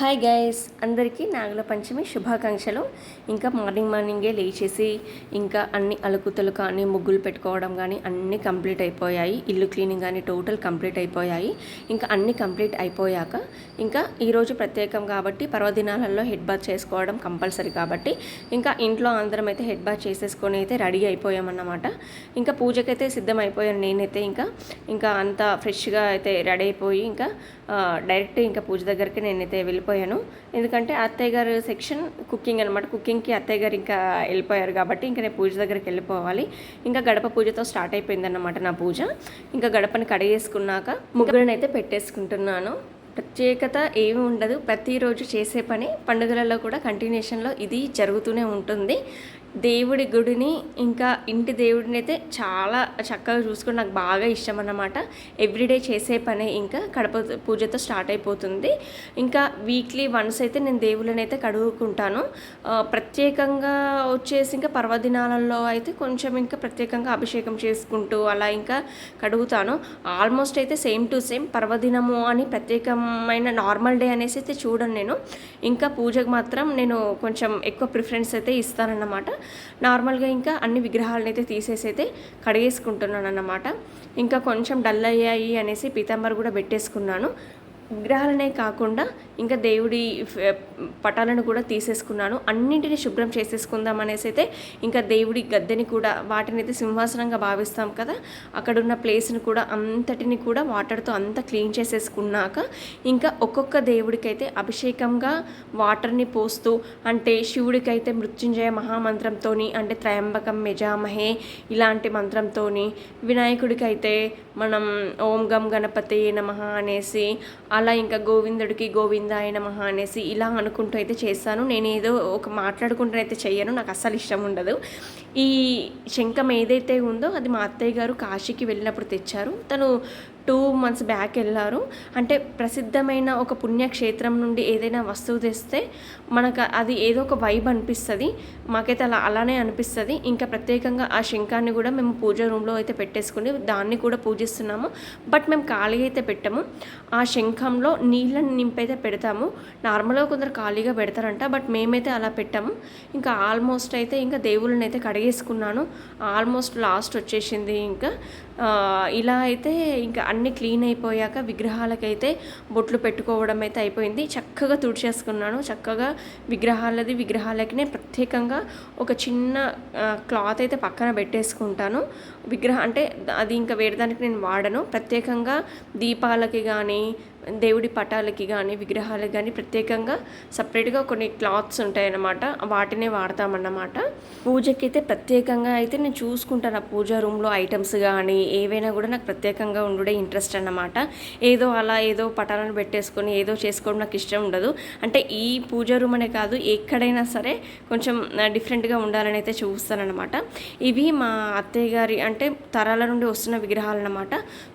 Hi guys అందరికీ నాగుల పంచమి శుభాకాంక్షలు. ఇంకా మార్నింగ్ మార్నింగే లేచేసి ఇంకా అన్ని అలుకుతలు కానీ ముగ్గులు పెట్టుకోవడం కానీ అన్నీ కంప్లీట్ అయిపోయాయి. ఇల్లు క్లీనింగ్ కానీ టోటల్ కంప్లీట్ అయిపోయాయి. ఇంకా అన్నీ కంప్లీట్ అయిపోయాక ఇంకా ఈరోజు ప్రత్యేకం కాబట్టి పర్వదినాలలో హెడ్ బాత్ చేసుకోవడం కంపల్సరీ కాబట్టి ఇంకా ఇంట్లో అందరం అయితే హెడ్ బాత్ చేసేసుకొని అయితే రెడీ అయిపోయామన్నమాట. ఇంకా పూజకైతే సిద్ధం అయిపోయాను నేనైతే ఇంకా. ఇంకా అంత ఫ్రెష్గా అయితే రెడీ అయిపోయి ఇంకా డైరెక్ట్ ఇంకా పూజ దగ్గరికి నేనైతే వెళ్ళిపోయాను. ఎందుకంటే అత్తయ్య గారు సెక్షన్ కుకింగ్ అనమాట కుకింగ్కి అత్తయ్య గారు ఇంకా వెళ్ళిపోయారు కాబట్టి ఇంకా నేను పూజ దగ్గరికి వెళ్ళిపోవాలి. ఇంకా గడప పూజతో స్టార్ట్ అయిపోయిందన్నమాట నా పూజ. ఇంకా గడపని కడిగేసుకున్నాక ముగ్గురిని అయితే పెట్టేసుకుంటున్నాను. ప్రత్యేకత ఏమి ఉండదు. ప్రతిరోజు చేసే పని పండుగలలో కూడా కంటిన్యూషన్లో ఇది జరుగుతూనే ఉంటుంది. దేవుడి గుడిని ఇంకా ఇంటి దేవుడిని అయితే చాలా చక్కగా చూసుకుని నాకు బాగా ఇష్టం అన్నమాట. ఎవ్రీడే చేసే పనే ఇంకా కడప పూజతో స్టార్ట్ అయిపోతుంది. ఇంకా వీక్లీ వన్స్ అయితే నేను దేవుళ్ళని అయితే కడుగుకుంటాను ప్రత్యేకంగా వచ్చేసి ఇంకా పర్వదినాలలో అయితే కొంచెం ఇంకా ప్రత్యేకంగా అభిషేకం చేసుకుంటూ అలా ఇంకా కడుగుతాను. ఆల్మోస్ట్ అయితే సేమ్ టు సేమ్ పర్వదినము అని ప్రత్యేకమైన నార్మల్ డే అనేసి అయితే చూడను నేను. ఇంకా పూజకు మాత్రం నేను కొంచెం ఎక్కువ ప్రిఫరెన్స్ అయితే ఇస్తానన్నమాట. నార్మల్గా ఇంకా అన్ని విగ్రహాలను అయితే తీసేసి అయితే కడిగేసుకుంటున్నాను అన్నమాట ఇంకా కొంచెం డల్ అయ్యాయి అనేసి పీతాంబర్ కూడా పెట్టేసుకున్నాను. విగ్రహాలనే కాకుండా ఇంకా దేవుడి పటాలను కూడా తీసేసుకున్నాను. అన్నింటినీ శుభ్రం చేసేసుకుందాం అనేసి అయితే ఇంకా దేవుడి గద్దెని కూడా వాటిని అయితే సింహాసనంగా భావిస్తాం కదా అక్కడ ఉన్న ప్లేస్ని కూడా అంతటిని కూడా వాటర్తో అంతా క్లీన్ చేసేసుకున్నాక ఇంకా ఒక్కొక్క దేవుడికైతే అభిషేకంగా వాటర్ని పోస్తూ అంటే శివుడికైతే మృత్యుంజయ మహామంత్రంతో అంటే త్రయంబకం మెజామహే ఇలాంటి మంత్రంతో వినాయకుడికైతే మనం ఓం గం గణపతి నమ అనేసి అలా ఇంకా గోవిందుడికి గోవిందాయ మహా అనేసి ఇలా అనుకుంటూ అయితే చేస్తాను నేను ఏదో ఒక మాట్లాడుకుంటూ అయితే చెయ్యను. నాకు అస్సలు ఇష్టం ఉండదు. ఈ శంఖం ఏదైతే ఉందో అది మా అత్తయ్య గారు కాశీకి వెళ్ళినప్పుడు తెచ్చారు. తను టూ మంత్స్ బ్యాక్ వెళ్ళారు. అంటే ప్రసిద్ధమైన ఒక పుణ్యక్షేత్రం నుండి ఏదైనా వస్తువు తెస్తే మనకు అది ఏదో ఒక వైబ్ అనిపిస్తుంది. మాకైతే అలా అలానే అనిపిస్తుంది. ఇంకా ప్రత్యేకంగా ఆ శంఖాన్ని కూడా మేము పూజ రూమ్లో అయితే పెట్టేసుకుని దాన్ని కూడా పూజిస్తున్నాము. బట్ మేము ఖాళీ అయితే పెట్టాము. ఆ శంఖంలో నీళ్ళని నింపైతే పెడతాము. నార్మల్గా కొందరు ఖాళీగా పెడతారంట బట్ మేమైతే అలా పెట్టాము. ఇంకా ఆల్మోస్ట్ అయితే ఇంకా దేవుళ్ళని అయితే కడిగేసుకున్నాను. ఆల్మోస్ట్ లాస్ట్ వచ్చేసింది ఇంకా. ఇలా అయితే ఇంకా అన్ని క్లీన్ అయిపోయాక విగ్రహాలకైతే బొట్లు పెట్టుకోవడం అయితే అయిపోయింది. చక్కగా తుడిచేసుకున్నాను. చక్కగా విగ్రహాలది విగ్రహాలకినే ప్రత్యేకంగా ఒక చిన్న క్లాత్ అయితే పక్కన పెట్టేసుకుంటాను. విగ్రహం అంటే అది ఇంకా వేరేదానికి నేను వాడను. ప్రత్యేకంగా దీపాలకి కానీ దేవుడి పటాలకి కానీ విగ్రహాలకి కానీ ప్రత్యేకంగా సపరేట్గా కొన్ని క్లాత్స్ ఉంటాయన్నమాట. వాటినే వాడతామన్నమాట. పూజకి అయితే ప్రత్యేకంగా అయితే నేను చూసుకుంటాను. ఆ పూజా రూమ్లో ఐటమ్స్ కానీ ఏవైనా కూడా నాకు ప్రత్యేకంగా ఉండే ఇంట్రెస్ట్ అన్నమాట. ఏదో అలా ఏదో పటాలను పెట్టేసుకొని ఏదో చేసుకోవడం నాకు ఇష్టం ఉండదు. అంటే ఈ పూజా రూమ్ అనే కాదు ఎక్కడైనా సరే కొంచెం డిఫరెంట్గా ఉండాలని అయితే చూస్తానన్నమాట. ఇవి మా అత్తయ్య గారి అంటే తరాల నుండి వస్తున్న విగ్రహాలు అన్నమాట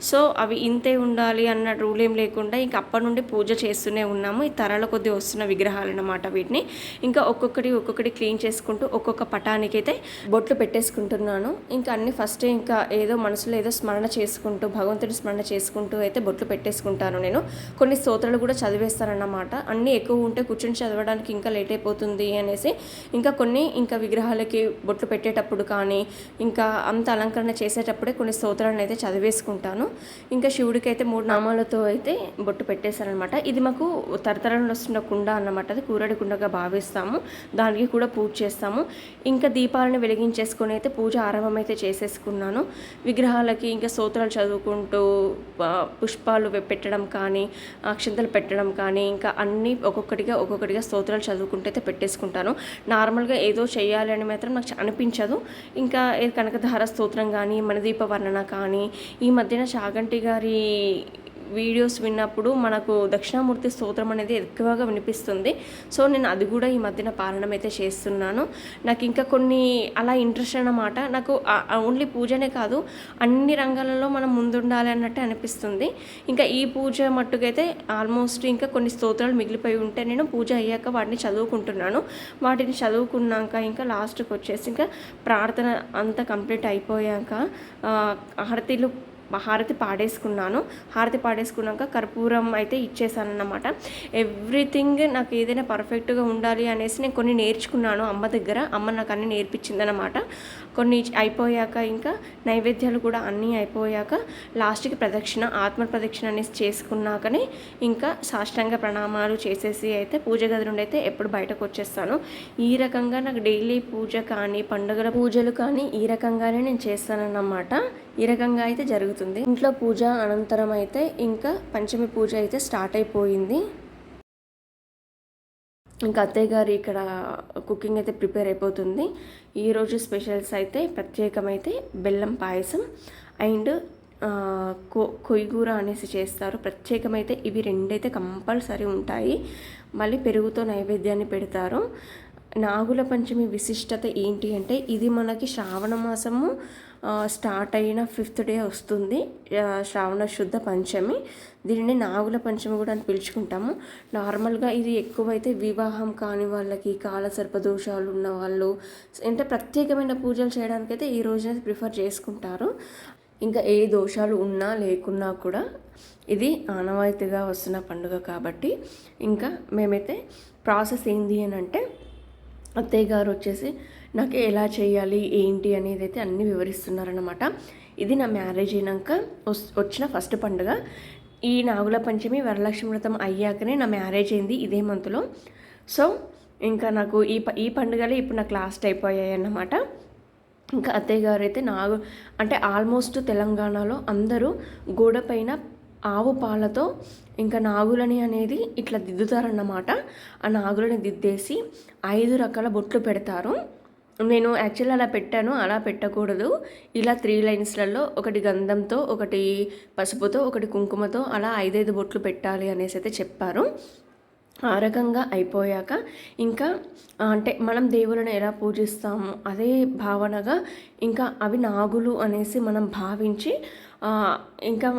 సో అవి ఇంతే ఉండాలి అన్న రూల్ ఏం లేకుండా ఇంకా అప్పటి నుండి పూజ చేస్తూనే ఉన్నాము. ఈ తరాల కొద్ది వస్తున్న విగ్రహాలు అన్నమాట వీటిని. ఇంకా ఒక్కొక్కటి ఒక్కొక్కటి క్లీన్ చేసుకుంటూ ఒక్కొక్క పటానికి అయితే బొట్లు పెట్టేసుకుంటున్నాను. ఇంకా అన్ని ఫస్ట్ ఇంకా ఏదో మనసులో ఏదో స్మరణ చేసుకుంటూ భగవంతుడి స్మరణ చేసుకుంటూ అయితే బొట్లు పెట్టేసుకుంటాను నేను. కొన్ని స్తోత్రాలు కూడా చదివేస్తానన్నమాట. అన్నీ ఎక్కువ ఉంటే కూర్చొని చదవడానికి ఇంకా లేట్ అయిపోతుంది అనేసి ఇంకా కొన్ని ఇంకా విగ్రహాలకి బొట్లు పెట్టేటప్పుడు కానీ ఇంకా అంత అలంకరణ చేసేటప్పుడే కొన్ని స్తోత్రాలను అయితే చదివేసుకుంటాను. ఇంకా శివుడికి అయితే మూడు నామాలతో అయితే కొట్టు పెట్టేశారనమాట. ఇది మాకు తరతరంలో వస్తున్న కుండ అన్నమాట. అది కూరడి కుండగా భావిస్తాము. దానికి కూడా పూజ చేస్తాము. ఇంకా దీపాలను వెలిగించేసుకొని అయితే పూజ ఆరంభమైతే చేసేసుకున్నాను. విగ్రహాలకి ఇంకా స్తోత్రాలు చదువుకుంటూ పుష్పాలు పెట్టడం కానీ అక్షంతలు పెట్టడం కానీ ఇంకా అన్నీ ఒక్కొక్కటిగా ఒక్కొక్కటిగా స్తోత్రాలు చదువుకుంటూ అయితే పెట్టేసుకుంటాను. నార్మల్గా ఏదో చేయాలి అని మాత్రం నాకు అనిపించదు. ఇంకా ఏ కనకధార స్తోత్రం కానీ మనదీప వర్ణన కానీ ఈ మధ్యన చాగంటి గారి వీడియోస్ విన్నప్పుడు మనకు దక్షిణామూర్తి స్తోత్రం అనేది ఎక్కువగా వినిపిస్తుంది. సో నేను అది కూడా ఈ మధ్యన పాలనం అయితే చేస్తున్నాను. నాకు ఇంకా కొన్ని అలా ఇంట్రెస్ట్ అన్నమాట. నాకు ఓన్లీ పూజనే కాదు అన్ని రంగాలలో మనం ముందుండాలి అన్నట్టు అనిపిస్తుంది. ఇంకా ఈ పూజ మట్టుకైతే ఆల్మోస్ట్ ఇంకా కొన్ని స్తోత్రాలు మిగిలిపోయి ఉంటే నేను పూజ అయ్యాక వాటిని చదువుకుంటున్నాను. వాటిని చదువుకున్నాక ఇంకా లాస్ట్కి వచ్చేసి ఇంకా ప్రార్థన అంతా కంప్లీట్ అయిపోయాక ఆ, హారతిలు హారతి పాడేసుకున్నాను. హారతి పాడేసుకున్నాక కర్పూరం అయితే ఇచ్చేసాను ఎవ్రీథింగ్ నాకు ఏదైనా పర్ఫెక్ట్గా ఉండాలి అనేసి నేను కొన్ని నేర్చుకున్నాను అమ్మ దగ్గర. అమ్మ నాకు అన్నీ నేర్పించిందనమాట కొన్ని అయిపోయాక ఇంకా నైవేద్యాలు కూడా అన్నీ అయిపోయాక లాస్ట్కి ప్రదక్షిణ ఆత్మ ప్రదక్షిణ అనేసి చేసుకున్నాకనే ఇంకా సాష్టాంగ ప్రణామాలు చేసేసి అయితే పూజ గది నుండి అయితే ఎప్పుడు బయటకు వచ్చేస్తాను ఈ రకంగా నాకు డైలీ పూజ కానీ పండుగల పూజలు కానీ ఈ రకంగానే నేను చేస్తానన్నమాట. ఈ రకంగా అయితే జరుగుతుంది. ఇంట్లో పూజ అనంతరం అయితే ఇంకా పంచమి పూజ అయితే స్టార్ట్ అయిపోయింది. ఇంకా అత్తయ్య గారు ఇక్కడ కుకింగ్ అయితే ప్రిపేర్ అయిపోతుంది. ఈరోజు స్పెషల్స్ అయితే ప్రత్యేకమైతే బెల్లం పాయసం అండ్ కొ కొయ్యూర అనేసి చేస్తారు. ప్రత్యేకమైతే ఇవి రెండైతే కంపల్సరీ ఉంటాయి. మళ్ళీ పెరుగుతో నైవేద్యాన్ని పెడతారు. నాగుల పంచమి విశిష్టత ఏంటి అంటే ఇది మనకి శ్రావణ మాసము స్టార్ట్ అయిన ఫిఫ్త్ డే వస్తుంది శ్రావణ శుద్ధ పంచమి. దీనిని నాగుల పంచమి కూడా అని పిలుచుకుంటాము. నార్మల్గా ఇది ఎక్కువైతే వివాహం కాని వాళ్ళకి కాలసర్ప దోషాలు ఉన్న వాళ్ళు అంటే ప్రత్యేకమైన పూజలు చేయడానికైతే ఈ రోజున ప్రిఫర్ చేసుకుంటారు. ఇంకా ఏ దోషాలు ఉన్నా లేకున్నా కూడా ఇది ఆనవాయితీగా వస్తున్న పండుగ కాబట్టి ఇంకా మేమైతే ప్రాసెస్ ఏంది అని అంటే అత్తయ్య గారు వచ్చేసి నాకు ఎలా చేయాలి ఏంటి అనేది అయితే అన్నీ వివరిస్తున్నారనమాట ఇది నా మ్యారేజ్ అయినాక వచ్చిన ఫస్ట్ పండుగ. ఈ నాగుల పంచమి వరలక్ష్మి వ్రతం అయ్యాకనే నా మ్యారేజ్ అయింది ఇదే మంత్లో. సో ఇంకా నాకు ఈ ఈ పండుగలే ఇప్పుడు నాకు లాస్ట్ అయిపోయాయి అన్నమాట ఇంకా అత్తయ్య గారు అయితే నాగు అంటే ఆల్మోస్ట్ తెలంగాణలో అందరూ గోడ పైన ఆవు పాలతో ఇంకా నాగులని అనేది ఇట్లా దిద్దుతారన్నమాట. ఆ నాగులని దిద్దేసి ఐదు రకాల బొట్లు పెడతారు. నేను యాక్చువల్ అలా పెట్టాను అలా పెట్టకూడదు. ఇలా త్రీ లైన్స్లలో ఒకటి గంధంతో ఒకటి పసుపుతో ఒకటి కుంకుమతో అలా ఐదైదు బొట్లు పెట్టాలి అనేసి అయితే చెప్పారు. ఆ రకంగా అయిపోయాక ఇంకా అంటే మనం దేవులను ఎలా పూజిస్తాము అదే భావనగా ఇంకా అవి నాగులు అనేసి మనం భావించి ఇంకా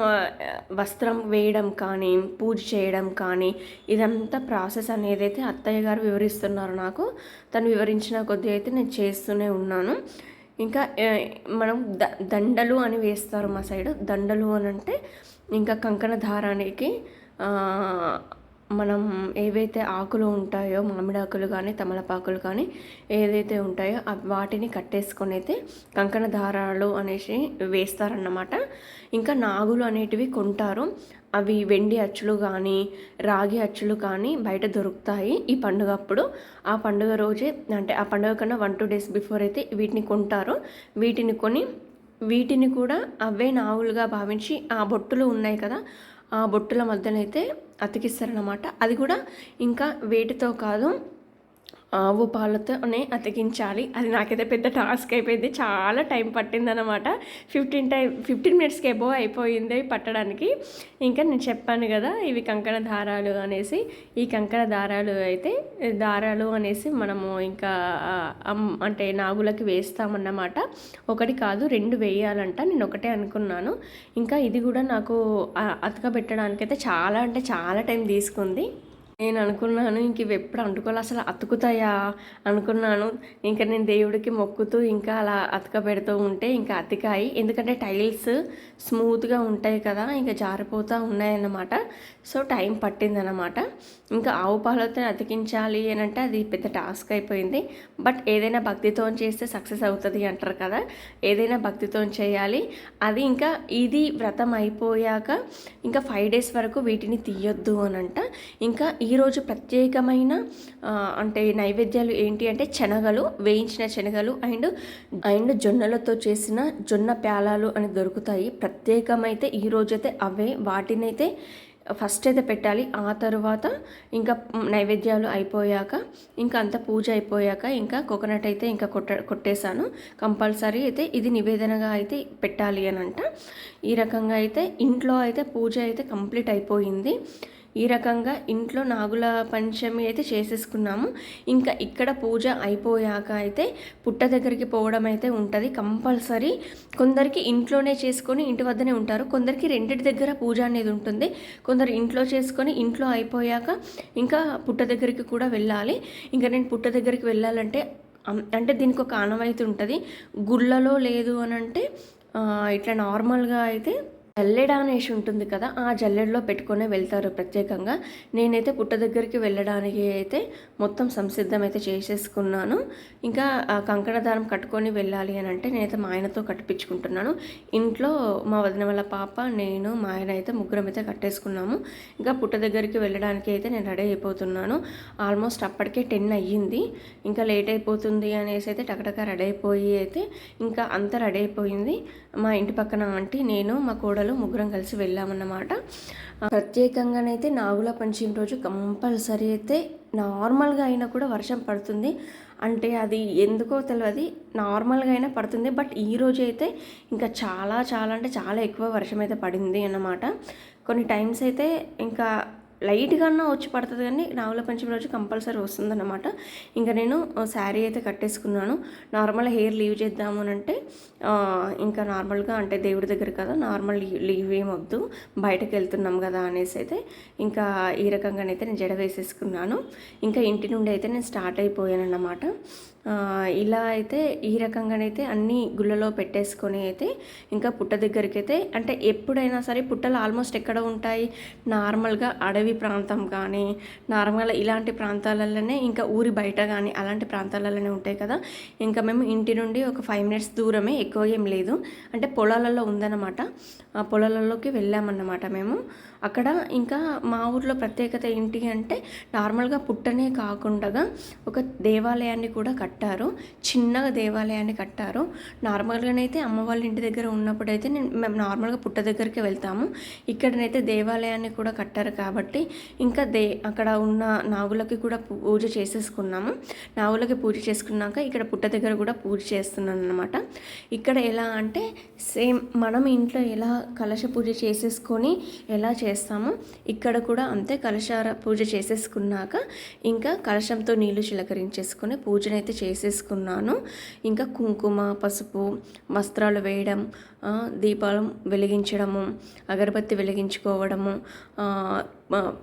వస్త్రం వేయడం కానీ పూజ చేయడం కానీ ఇదంతా ప్రాసెస్ అనేది అయితే అత్తయ్య గారు వివరిస్తున్నారు నాకు. తను వివరించిన కొద్దీ అయితే నేను చేస్తూనే ఉన్నాను. ఇంకా మనం ద దండలు అని వేస్తారు మా సైడ్. దండలు అని అంటే ఇంకా కంకణ దారానికి మనం ఏవైతే ఆకులు ఉంటాయో మామిడాకులు కానీ తమలపాకులు కానీ ఏదైతే ఉంటాయో వాటిని కట్టేసుకొని అయితే కంకణ దారాలు అనేసి వేస్తారన్నమాట. ఇంకా నాగులు అనేటివి కొంటారు. అవి వెండి అచ్చులు కానీ రాగి అచ్చులు కానీ బయట దొరుకుతాయి ఈ పండుగ అప్పుడు ఆ పండుగ రోజే అంటే ఆ పండుగ కన్నా వన్ టూ డేస్ బిఫోర్ అయితే వీటిని కొంటారు. వీటిని కొని వీటిని కూడా అవే నాగులుగా భావించి ఆ బొట్టులు ఉన్నాయి కదా బొట్టుల మధ్యనైతే అతికిస్తారనమాట అది కూడా ఇంకా వేటితో కాదు ఆవు పాలతోనే అతికించాలి. అది నాకైతే పెద్ద టాస్క్ అయిపోయింది. చాలా టైం పట్టిందనమాట ఫిఫ్టీన్ టైం ఫిఫ్టీన్ మినిట్స్కి ఎబో అయిపోయింది పట్టడానికి. ఇంకా నేను చెప్పాను కదా ఇవి కంకణ దారాలు అనేసి. ఈ కంకణ దారాలు అయితే దారాలు అనేసి మనము ఇంకా అంటే నాగులకి వేస్తామన్నమాట. ఒకటి కాదు రెండు వేయాలంట. నేను ఒకటే అనుకున్నాను. ఇంకా ఇది కూడా నాకు అతకబెట్టడానికైతే చాలా అంటే చాలా టైం తీసుకుంది. నేను అనుకున్నాను ఇంక ఇవి ఎప్పుడు అంటుకోవాలి అసలు అతుకుతాయా అనుకున్నాను. ఇంకా నేను దేవుడికి మొక్కుతూ ఇంకా అలా అతక పెడుతూ ఉంటే ఇంకా అతికాయి. ఎందుకంటే టైల్స్ స్మూత్గా ఉంటాయి కదా ఇంకా జారిపోతూ ఉన్నాయన్నమాట. సో టైం పట్టిందనమాట ఇంకా ఆవు పాలతో అతికించాలి అని అంటే అది పెద్ద టాస్క్ అయిపోయింది. బట్ ఏదైనా భక్తితో చేస్తే సక్సెస్ అవుతుంది అంటారు కదా ఏదైనా భక్తితో చేయాలి. అది ఇంకా ఇది వ్రతం అయిపోయాక ఇంకా ఫైవ్ డేస్ వరకు వీటిని తీయొద్దు అనంట ఇంకా ఈరోజు ప్రత్యేకమైన అంటే నైవేద్యాలు ఏంటి అంటే శనగలు వేయించిన శనగలు అండ్ అండ్ జొన్నలతో చేసిన జొన్న ప్యాలాలు అని దొరుకుతాయి. ప్రత్యేకమైతే ఈరోజైతే అవే. వాటినైతే ఫస్ట్ అయితే పెట్టాలి. ఆ తర్వాత ఇంకా నైవేద్యాలు అయిపోయాక ఇంకా అంత పూజ అయిపోయాక ఇంకా కోకోనట్ అయితే ఇంకా కొట్ట కొట్టేశాను. కంపల్సరీ అయితే ఇది నివేదనగా అయితే పెట్టాలి అని అంట ఈ రకంగా అయితే ఇంట్లో అయితే పూజ అయితే కంప్లీట్ అయిపోయింది. ఈ రకంగా ఇంట్లో నాగుల పంచమి అయితే చేసేసుకున్నాము. ఇంకా ఇక్కడ పూజ అయిపోయాక అయితే పుట్ట దగ్గరికి పోవడం అయితే ఉంటుంది కంపల్సరీ. కొందరికి ఇంట్లోనే చేసుకొని ఇంటి వద్దనే ఉంటారు. కొందరికి రెండింటి దగ్గర పూజ అనేది ఉంటుంది. కొందరు ఇంట్లో చేసుకొని ఇంట్లో అయిపోయాక ఇంకా పుట్ట దగ్గరికి కూడా వెళ్ళాలి. ఇంకా నేను పుట్ట దగ్గరికి వెళ్ళాలంటే అంటే దీనికి ఒక ఆనవాయితీ ఉంటుంది. గుళ్ళలో లేదు అని అంటే ఇట్లా నార్మల్గా అయితే జల్లెడ అనేసి ఉంటుంది కదా ఆ జల్లెడలో పెట్టుకొని వెళ్తారు ప్రత్యేకంగా. నేనైతే పుట్ట దగ్గరికి వెళ్ళడానికి అయితే మొత్తం సంసిద్ధం అయితే చేసేసుకున్నాను. ఇంకా ఆ కంకణ దారం కట్టుకొని వెళ్ళాలి అని అంటే నేనైతే మా ఆయనతో కట్టిపించుకుంటున్నాను. ఇంట్లో మా వదిన వాళ్ళ పాప నేను మా ఆయన అయితే ముగ్గురం అయితే కట్టేసుకున్నాము. ఇంకా పుట్ట దగ్గరికి వెళ్ళడానికి అయితే నేను రెడీ అయిపోతున్నాను. ఆల్మోస్ట్ అప్పటికే టెన్ అయ్యింది. ఇంకా లేట్ అయిపోతుంది అనేసి అయితే టకటక రెడీ అయిపోయి అయితే ఇంకా అంతా రెడీ అయిపోయింది. మా ఇంటి పక్కన ఆంటీ నేను మా కోడలు ముగ్గురం కలిసి వెళ్ళామన్నమాట. ప్రత్యేకంగానైతే నాగుల పంచమి రోజు కంపల్సరీ అయితే నార్మల్గా అయినా కూడా వర్షం పడుతుంది. అంటే అది ఎందుకో తెలియదు నార్మల్గా అయినా పడుతుంది. బట్ ఈ రోజు అయితే ఇంకా చాలా చాలా అంటే చాలా ఎక్కువ వర్షం అయితే పడింది అన్నమాట. కొన్ని టైమ్స్ అయితే ఇంకా లైట్గా వచ్చి పడుతుంది కానీ నాగుల పంచమి రోజు కంపల్సరీ వస్తుందన్నమాట. ఇంకా నేను శారీ అయితే కట్టేసుకున్నాను. నార్మల్ హెయిర్ లీవ్ చేద్దాము అని అంటే ఇంకా నార్మల్గా అంటే దేవుడి దగ్గర కదా నార్మల్ లీవ్ ఏం వద్దు. బయటకు వెళ్తున్నాం కదా అనేసి అయితే ఇంకా ఈ రకంగానైతే నేను జడ వేసేసుకున్నాను. ఇంకా ఇంటి నుండి అయితే నేను స్టార్ట్ అయిపోయాను అన్నమాట ఇలా అయితే ఈ రకంగానైతే అన్ని గుళ్ళలో పెట్టేసుకొని అయితే ఇంకా పుట్ట దగ్గరికి అయితే అంటే ఎప్పుడైనా సరే పుట్టలు ఆల్మోస్ట్ ఎక్కడ ఉంటాయి? నార్మల్గా అడవి ప్రాంతం కానీ నార్మల్గా ఇలాంటి ప్రాంతాలలోనే ఇంకా ఊరి బయట కానీ అలాంటి ప్రాంతాలలోనే ఉంటాయి కదా. ఇంకా మేము ఇంటి నుండి ఒక ఫైవ్ మినిట్స్ దూరమే ఎక్కువ ఏం లేదు. అంటే పొలాలలో ఉందన్నమాట. ఆ పొలాలలోకి వెళ్ళామన్నమాట మేము. అక్కడ ఇంకా మా ఊర్లో ప్రత్యేకత ఏంటి అంటే నార్మల్గా పుట్టనే కాకుండా ఒక దేవాలయాన్ని కూడా కట్టారు చిన్నగా దేవాలయాన్ని కట్టారు. నార్మల్గానైతే అమ్మ వాళ్ళ ఇంటి దగ్గర ఉన్నప్పుడైతే నేను మేము నార్మల్గా పుట్ట దగ్గరికి వెళ్తాము. ఇక్కడనైతే దేవాలయాన్ని కూడా కట్టారు కాబట్టి ఇంకా దే అక్కడ ఉన్న నాగులకి కూడా పూజ చేసేసుకున్నాము. నాగులకి పూజ చేసుకున్నాక ఇక్కడ పుట్ట దగ్గర కూడా పూజ చేస్తున్నాను అనమాట ఇక్కడ ఎలా అంటే సేమ్ మనం ఇంట్లో ఎలా కలశ పూజ చేసేసుకొని ఎలా చేస్తామో ఇక్కడ కూడా అంతే కలశార పూజ చేసేసుకున్నాక ఇంకా కలశంతో నీళ్ళు చిలకరించేసుకొని పూజనైతే చేసేసుకున్నాను. ఇంకా కుంకుమ పసుపు వస్త్రాలు వేయడం దీపాలు వెలిగించడము అగరబత్తి వెలిగించుకోవడము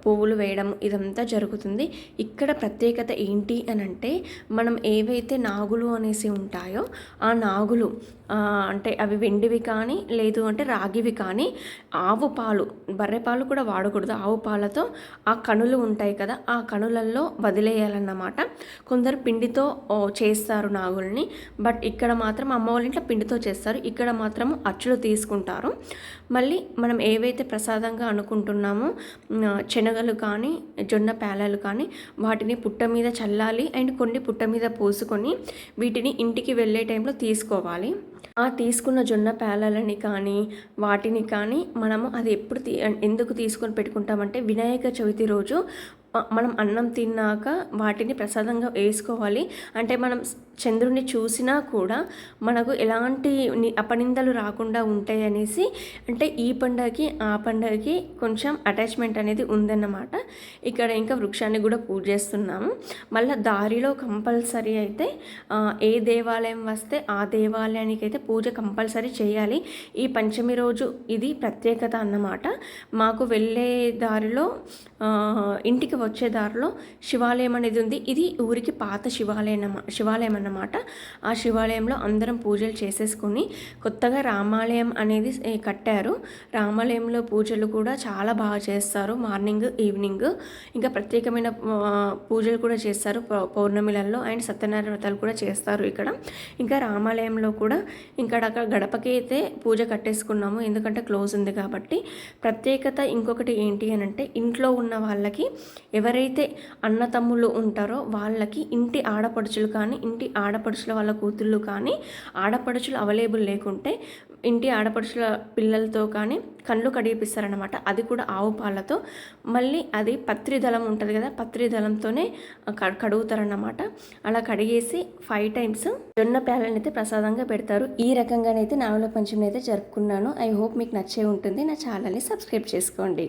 పువ్వులు వేయడం ఇదంతా జరుగుతుంది. ఇక్కడ ప్రత్యేకత ఏంటి అని అంటే మనం ఏవైతే నాగులు అనేసి ఉంటాయో ఆ నాగులు అంటే అవి వెండివి కానీ లేదు అంటే రాగివి కానీ ఆవు పాలు బర్రె పాలు కూడా వాడకూడదు. ఆవు పాలతో ఆ కణులు ఉంటాయి కదా ఆ కణులల్లో వదిలేయాలన్నమాట. కొందరు పిండితో చేస్తారు నాగుల్ని బట్ ఇక్కడ మాత్రం అమ్మ వాళ్ళ ఇంట్లో పిండితో చేస్తారు. ఇక్కడ మాత్రం అచ్చులు తీసుకుంటారు. మళ్ళీ మనం ఏవైతే ప్రసాదంగా అనుకుంటున్నామో శనగలు కానీ జొన్న పేలాలు కానీ వాటిని పుట్ట మీద చల్లాలి అండ్ కొన్ని పుట్ట మీద పోసుకొని వీటిని ఇంటికి వెళ్ళే టైంలో తీసుకోవాలి. ఆ తీసుకున్న జొన్న పేలాలని కానీ వాటిని కానీ మనము అది ఎప్పుడు తీ ఎందుకు తీసుకొని పెట్టుకుంటామంటే వినాయక చవితి రోజు మనం అన్నం తిన్నాక వాటిని ప్రసాదంగా వేసుకోవాలి. అంటే మనం చంద్రుడిని చూసినా కూడా మనకు ఎలాంటి అపనిందలు రాకుండా ఉంటాయి అనేసి అంటే ఈ పండగకి ఆ పండగకి కొంచెం అటాచ్మెంట్ అనేది ఉందన్నమాట. ఇక్కడ ఇంకా వృక్షాన్ని కూడా పూజ చేస్తున్నాము. మళ్ళీ దారిలో కంపల్సరీ అయితే ఏ దేవాలయం వస్తే ఆ దేవాలయానికి అయితే పూజ కంపల్సరీ చేయాలి. ఈ పంచమి రోజు ఇది ప్రత్యేకత అన్నమాట. మాకు వెళ్ళే దారిలో ఇంటికి వచ్చే దారిలో శివాలయం అనేది ఉంది. ఇది ఊరికి పాత శివాలయం శివాలయం అన్నమాట. ఆ శివాలయంలో అందరం పూజలు చేసేసుకుని కొత్తగా రామాలయం అనేది కట్టారు. రామాలయంలో పూజలు కూడా చాలా బాగా చేస్తారు. మార్నింగ్ ఈవినింగ్ ఇంకా ప్రత్యేకమైన పూజలు కూడా చేస్తారు. పౌ- పౌర్ణమిలలో అండ్ సత్యనారాయణ వ్రతాలు కూడా చేస్తారు ఇక్కడ. ఇంకా రామాలయంలో కూడా ఇంకా అక్కడ గడపకి అయితే పూజ కట్టేసుకున్నాము. ఎందుకంటే క్లోజ్ ఉంది కాబట్టి. ప్రత్యేకత ఇంకొకటి ఏంటి అని అంటే ఇంట్లో ఉన్న వాళ్ళకి ఎవరైతే అన్నతమ్ములు ఉంటారో వాళ్ళకి ఇంటి ఆడపడుచులు కానీ ఇంటి ఆడపడుచుల వాళ్ళ కూతుళ్ళు కానీ ఆడపడుచులు అవైలబుల్ లేకుంటే ఇంటి ఆడపడుచుల పిల్లలతో కానీ కళ్ళు కడిగిపిస్తారనమాట అది కూడా ఆవు పాలతో. మళ్ళీ అది పత్రిదళం ఉంటుంది కదా పత్రిదళంతోనే కడుగుతారన్నమాట. అలా కడిగేసి ఫైవ్ టైమ్స్ జొన్న పేలని అయితే ప్రసాదంగా పెడతారు. ఈ రకంగానైతే నావల పంచమిని అయితే జరుపుకున్నాను. ఐ హోప్ మీకు నచ్చే ఉంటుంది. నా ఛానల్ని సబ్స్క్రైబ్ చేసుకోండి.